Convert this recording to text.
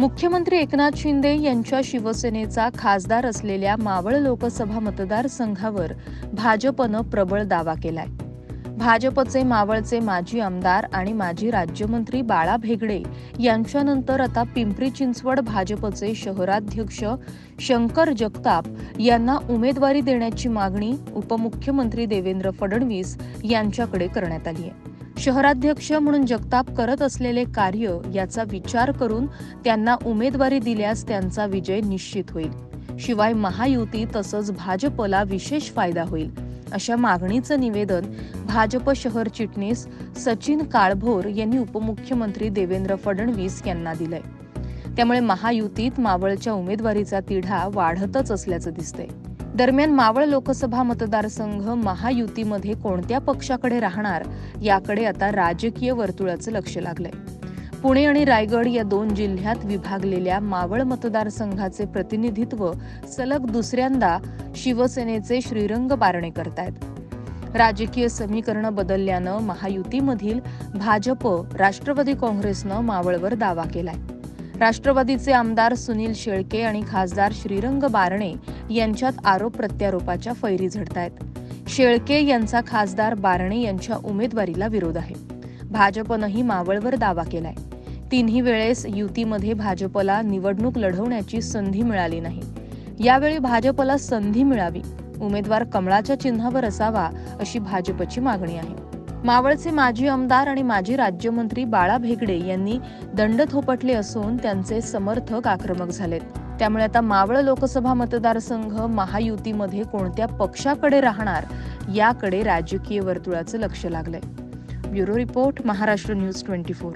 मुख्यमंत्री एकनाथ शिंदे यांच्या शिवसेनेचा खासदार असलेल्या मावळ लोकसभा मतदारसंघावर भाजपनं प्रबळ दावा केलाय. भाजपचे मावळचे माजी आमदार आणि माजी राज्यमंत्री बाळा भेगडे यांच्यानंतर आता पिंपरी चिंचवड भाजपचे शहराध्यक्ष शंकर जगताप यांना उमेदवारी देण्याची मागणी उपमुख्यमंत्री देवेंद्र फडणवीस यांच्याकडे करण्यात आली आहे. शहराध्यक्ष म्हणून जगताप करत असलेले कार्य याचा विचार करून त्यांना उमेदवारी दिल्यास त्यांचा विजय निश्चित होईल. शिवाय महायुती तसंच भाजपला विशेष फायदा होईल. अशा मागणीचं निवेदन भाजप शहर चिटणीस सचिन काळभोर यांनी उपमुख्यमंत्री देवेंद्र फडणवीस यांना दिलंय. त्यामुळे महायुतीत मावळच्या उमेदवारीचा तिढा वाढतच असल्याचं दिसतंय. दरम्यान मावळ लोकसभा मतदारसंघ महायुतीमध्ये कोणत्या पक्षाकडे राहणार याकडे आता राजकीय वर्तुळाचं लक्ष लागलंय. पुणे आणि रायगड या दोन जिल्ह्यात विभागलेल्या मावळ मतदारसंघाचे प्रतिनिधित्व सलग दुसऱ्यांदा शिवसेनेचे श्रीरंग बारणे करतायत. राजकीय समीकरणं बदलल्यानं महायुतीमधील भाजप राष्ट्रवादी काँग्रेसनं मावळवर दावा केलाय. राष्ट्रवादीचे आमदार सुनील शेळके आणि खासदार श्रीरंग बारणे यांच्यात आरोप प्रत्यारोपाच्या फैरी झडतायत. शेळके यांचा खासदार बारणे यांच्या उमेदवारीला विरोध आहे. भाजपनंही मावळवर दावा केलाय. तिन्ही वेळेस युतीमध्ये भाजपला निवडणूक लढवण्याची संधी मिळाली नाही. यावेळी भाजपला संधी मिळावी उमेदवार कमळाच्या चिन्हावर असावा अशी भाजपची मागणी आहे. मावळचे माजी आमदार आणि माजी राज्यमंत्री बाळा भेगडे यांनी दंड थोपटले असून त्यांचे समर्थक आक्रमक झालेत. त्यामुळे आता मावळ लोकसभा मतदारसंघ महायुतीमध्ये कोणत्या पक्षाकडे राहणार याकडे राजकीय वर्तुळाचं लक्ष लागलंय. Bureau report Maharashtra news twenty four.